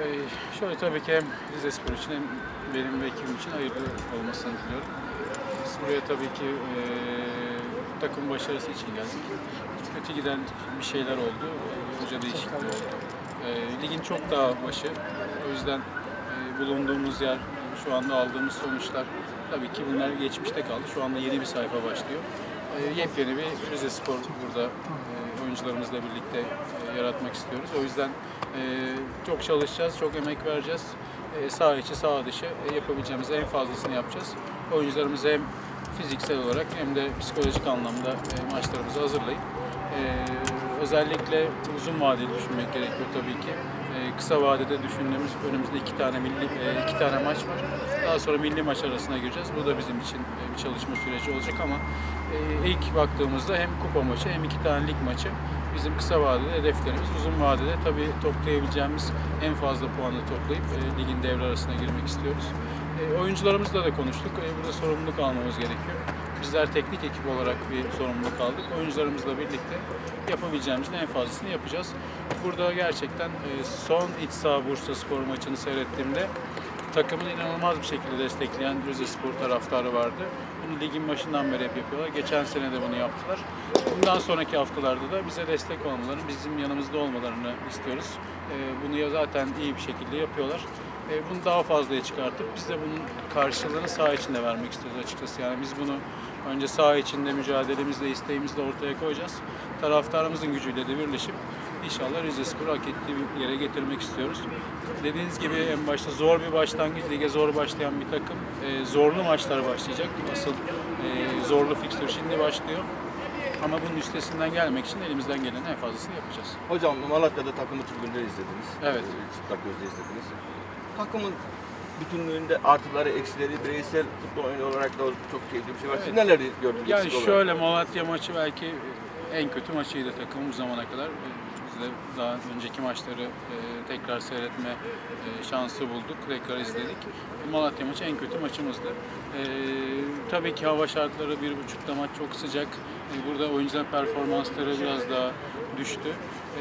Ee, şöyle tabii ki hem Rize Spor için hem benim ve ekibim için hayırlı olmasını diliyorum. Biz buraya tabii ki e, takım başarısı için geldik. Kötü giden bir şeyler oldu. E, hoca değişikliği oldu. E, ligin çok daha başı. O yüzden e, bulunduğumuz yer, şu anda aldığımız sonuçlar tabii ki bunlar geçmişte kaldı. Şu anda yeni bir sayfa başlıyor. E, yepyeni bir Rize Spor burada e, oyuncularımızla birlikte e, yaratmak istiyoruz. O yüzden e, çok çalışacağız, çok emek vereceğiz. E, sağ içi, sağ dışı e, yapabileceğimiz en fazlasını yapacağız. Oyuncularımızı hem fiziksel olarak hem de psikolojik anlamda e, maçlarımızı hazırlayıp e, özellikle uzun vadeli düşünmek gerekiyor tabii ki. E, kısa vadede düşündüğümüz önümüzde iki tane milli e, iki tane maç var. Daha sonra milli maç arasına gireceğiz. Bu da bizim için e, bir çalışma süreci olacak ama e, ilk baktığımızda hem kupa maçı hem iki tane lig maçı bizim kısa vadede hedeflerimiz. Uzun vadede tabii toplayabileceğimiz en fazla puanı toplayıp e, ligin devre arasına girmek istiyoruz. E, oyuncularımızla da konuştuk. E, burada sorumluluk almamız gerekiyor. Bizler teknik ekip olarak bir sorumluluk aldık. Oyuncularımızla birlikte yapabileceğimizin en fazlasını yapacağız. Burada gerçekten e, son iç saha Bursa Spor maçını seyrettiğimde takımın inanılmaz bir şekilde destekleyen Rize Spor taraftarı vardı. Bunu ligin başından beri hep yapıyorlar. Geçen sene de bunu yaptılar. Bundan sonraki haftalarda da bize destek olmalarını, bizim yanımızda olmalarını istiyoruz. Ee, Bunu ya zaten iyi bir şekilde yapıyorlar. Ee, Bunu daha fazlaya çıkartıp biz de bunun karşılığını saha içinde vermek istiyoruz açıkçası. Yani biz bunu önce saha içinde mücadelemizle, isteğimizle ortaya koyacağız. Taraftarımızın gücüyle de birleşip İnşallah Rize Spor'u hak ettiği bir yere getirmek istiyoruz. Dediğiniz gibi en başta zor bir başlangıç, lige zor başlayan bir takım. Ee, zorlu maçlar başlayacak. Asıl e, zorlu fikstür şimdi başlıyor. Ama bunun üstesinden gelmek için elimizden gelen en fazlasını yapacağız. Hocam Malatya'da takımı tribünde izlediniz. Evet. Ee, Çıplak gözle izlediniz. Takımın bütünlüğünde artıları, eksileri, bireysel futbol oyunu olarak da çok keyifli bir şey var. Siz Evet. neler gördünüz? Yani eksik olarak? şöyle Malatya maçı belki en kötü maçıydı takımın bu zamana kadar. Ee, Biz de daha önceki maçları e, tekrar seyretme e, şansı bulduk. Tekrar izledik. Malatya maçı en kötü maçımızdı. Ee, tabii ki hava şartları bir buçukta maç çok sıcak. Ee, Burada oyuncuların performansları biraz daha düştü.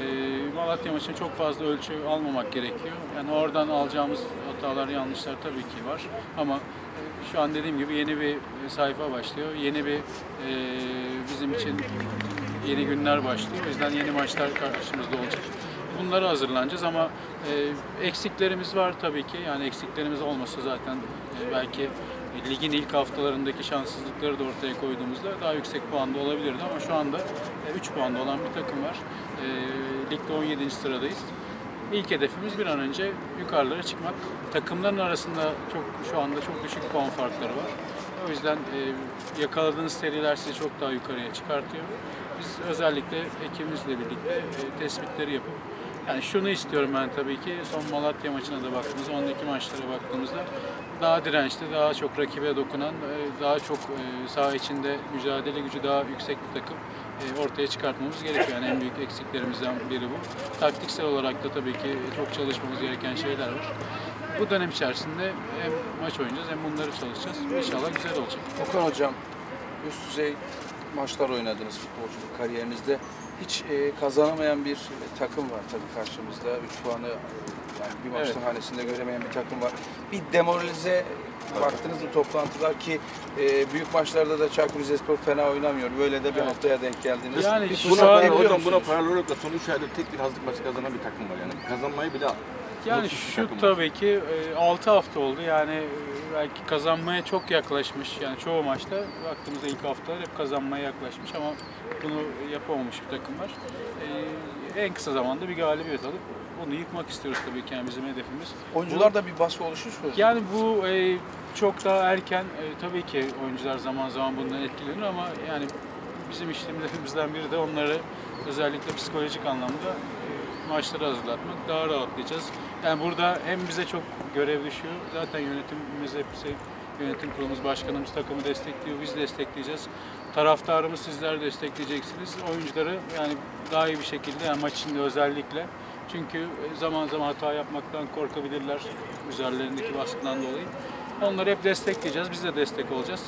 Ee, Malatya maçını çok fazla ölçü almamak gerekiyor. Yani oradan alacağımız hatalar, yanlışlar tabii ki var. Ama e, şu an dediğim gibi yeni bir e, sayfa başlıyor. Yeni bir e, bizim için yeni günler başlıyor. O yüzden yeni maçlar karşımızda olacak. Bunlara hazırlanacağız ama e, eksiklerimiz var tabii ki. Yani eksiklerimiz olmasa zaten e, belki ligin ilk haftalarındaki şanssızlıkları da ortaya koyduğumuzda daha yüksek puanda olabilirdi ama şu anda 3 puanda olan bir takım var. E, ligde 17. sıradayız. İlk hedefimiz bir an önce yukarılara çıkmak. Takımların arasında çok şu anda çok düşük puan farkları var. O yüzden e, yakaladığınız seriler sizi çok daha yukarıya çıkartıyor. Biz özellikle ekibimizle birlikte e, tespitleri yapıp yani şunu istiyorum ben tabii ki son Malatya maçına da baktığımızda, ondaki maçlara baktığımızda daha dirençli, daha çok rakibe dokunan, e, daha çok e, saha içinde mücadele gücü daha yüksek bir takım e, ortaya çıkartmamız gerekiyor. Yani en büyük eksiklerimizden biri bu. Taktiksel olarak da tabii ki çok çalışmamız gereken şeyler var. Bu dönem içerisinde hem maç oynayacağız hem bunları çalışacağız. İnşallah güzel olacak. Okan Hocam, üst düzey maçlar oynadınız futbolculuk kariyerinizde. Hiç e, kazanamayan bir takım var tabii karşımızda. 3 puanı yani bir maçta Evet. hanesinde göremeyen bir takım var. Bir demoralize baktınız mı toplantılar ki e, büyük maçlarda da Çaykur Rizespor fena oynamıyor. Böyle de bir Evet. haftaya denk geldiniz. Yani Buna, hocam buna paralel olarak da son 3 ayda tek bir hazırlık maçı kazanan bir takım var. Yani kazanmayı bile Yani şu tabii ki 6 hafta oldu. Yani e, belki kazanmaya çok yaklaşmış. Yani çoğu maçta baktığımızda ilk haftalar hep kazanmaya yaklaşmış ama bunu yapamamış bir takım var. E, En kısa zamanda bir galibiyet alıp bunu yıkmak istiyoruz tabii ki yani bizim hedefimiz. Oyuncularda bir baskı oluşmuş mu? Yani bu e, çok daha erken e, tabii ki oyuncular zaman zaman bundan etkilenir ama yani bizim işlemlerimizden biri de onları özellikle psikolojik anlamda e, maçları hazırlatmak. Daha rahatlayacağız. Yani burada hem bize çok görev düşüyor. Zaten yönetimimiz hepsi yönetim kurulumuz, başkanımız takımı destekliyor. Biz destekleyeceğiz. Taraftarımız sizler destekleyeceksiniz. Oyuncuları yani daha iyi bir şekilde yani maç içinde özellikle çünkü zaman zaman hata yapmaktan korkabilirler üzerlerindeki baskıdan dolayı. Onları hep destekleyeceğiz. Biz de destek olacağız.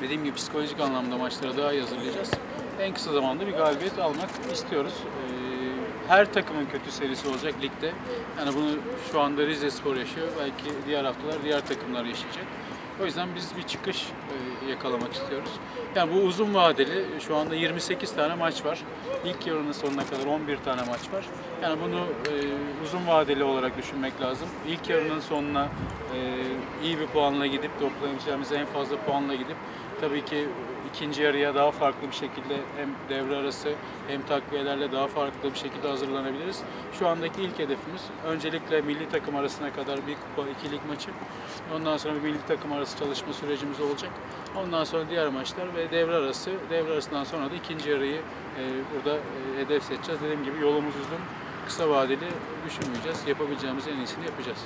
Dediğim gibi psikolojik anlamda maçlara daha iyi hazırlayacağız. En kısa zamanda bir galibiyet almak istiyoruz. Her takımın kötü serisi olacak ligde. Yani bunu şu anda Rize Spor yaşıyor. Belki diğer haftalar diğer takımlar yaşayacak. O yüzden biz bir çıkış e, yakalamak istiyoruz. Yani bu uzun vadeli şu anda 28 tane maç var. İlk yarının sonuna kadar 11 tane maç var. Yani bunu e, uzun vadeli olarak düşünmek lazım. İlk yarının sonuna e, iyi bir puanla gidip toplayabileceğimiz en fazla puanla gidip tabii ki ikinci yarıya daha farklı bir şekilde hem devre arası hem takviyelerle daha farklı bir şekilde hazırlanabiliriz. Şu andaki ilk hedefimiz öncelikle milli takım arasına kadar bir kupa, iki lig maçı. Ondan sonra bir milli takım arası çalışma sürecimiz olacak. Ondan sonra diğer maçlar ve devre arası. Devre arasından sonra da ikinci yarıyı e, burada e, hedef seçeceğiz. Dediğim gibi yolumuz uzun. Kısa vadeli düşünmeyeceğiz. Yapabileceğimiz en iyisini yapacağız.